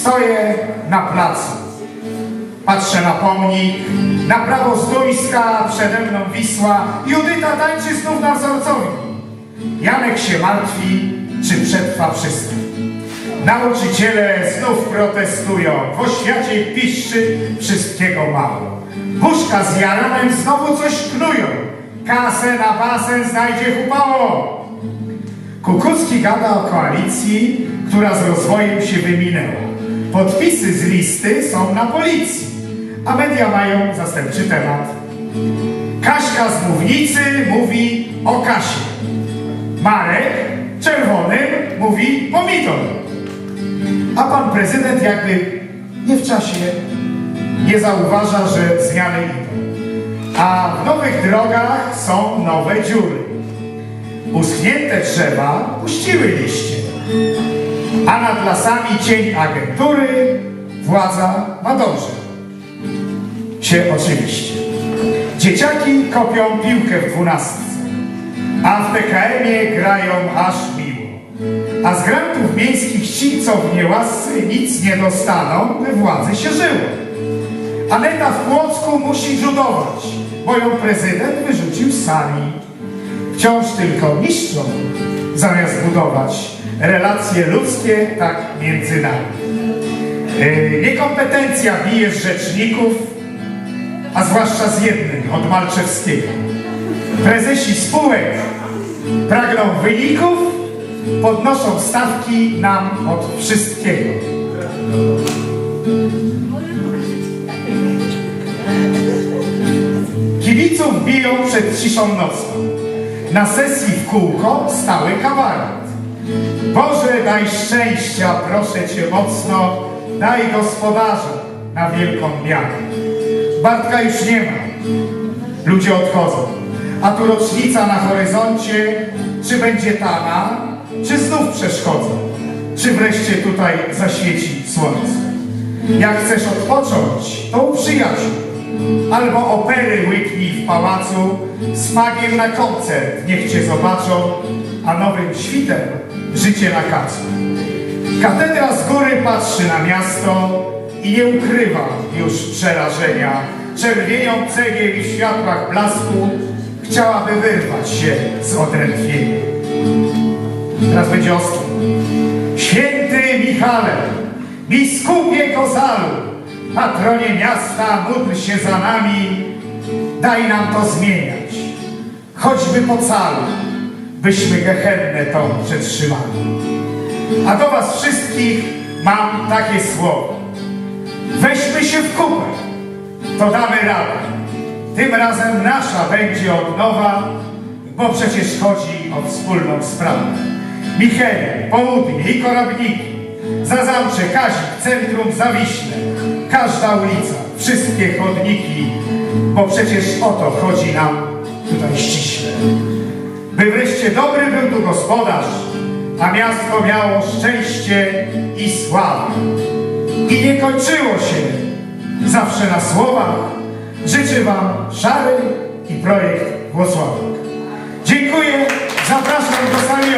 Stoję na placu. Patrzę na pomnik, na prawo stoiska, przede mną Wisła. Judyta tańczy znów na wzorcowi. Janek się martwi, czy przetrwa wszystko. Nauczyciele znów protestują, w oświacie piszczy wszystkiego mało. Buszka z Jaranem znowu coś knują, kasę na basen znajdzie chupało. Kukucki gada o koalicji, która z rozwojem się wyminęła. Podpisy z listy są na policji, a media mają zastępczy temat. Kaśka z mównicy mówi o Kasie. Marek czerwonym mówi pomidor. A pan prezydent jakby nie w czasie nie zauważa, że zmiany idą. A w nowych drogach są nowe dziury. Uschnięte drzewa puściły liście. A nad lasami cień agentury władza ma dobrze. Się oczywiście. Dzieciaki kopią piłkę w dwunastce, a w PKM-ie grają aż miło. A z grantów miejskich ci, co w niełasce nic nie dostaną, by władzy się żyło. Aneta w Płocku musi żudować, bo ją prezydent wyrzucił z sali. Wciąż tylko niszczą, zamiast budować relacje ludzkie tak między nami. Yy, niekompetencja bije rzeczników, a zwłaszcza z jednym, od Malczewskiego. Prezesi spółek pragną wyników, podnoszą stawki nam od wszystkiego. Kibiców biją przed ciszą nocną. Na sesji w kółko stały kabaret. Boże, daj szczęścia, proszę Cię mocno, daj gospodarza na wielką miarę. Bartka już nie ma. Ludzie odchodzą. A tu rocznica na horyzoncie, czy będzie tana, czy znów przeszkodzą? Czy wreszcie tutaj zaświeci słońce? Jak chcesz odpocząć, to u przyjaciół. Albo opery łyknij w pałacu, z magiem na koncert niech cię zobaczą, a nowym świtem życie na kacu. Katedra z góry patrzy na miasto i nie ukrywa już przerażenia. Czerwienią cegieł i w światłach blasku chciałaby wyrwać się z odrętwienia. Teraz będzie ostro. Święty Michale, biskupie Kozalu, patronie miasta, módl się za nami, daj nam to zmieniać, choćby po calu, byśmy gehennę tą przetrzymali. A do was wszystkich mam takie słowo. Weźmy się w kupę, to damy radę. Tym razem nasza będzie od nowa, bo przecież chodzi o wspólną sprawę. Michele, Południe i Korabniki, Zazamcze, Kazik, Centrum Zawiśle, każda ulica, wszystkie chodniki, bo przecież o to chodzi nam tutaj ściśle. By wreszcie dobry był tu gospodarz, a miasto miało szczęście i sławę. I nie kończyło się zawsze na słowach. Życzę Wam Szary i projekt Włocławek. Dziękuję, zapraszam do sali.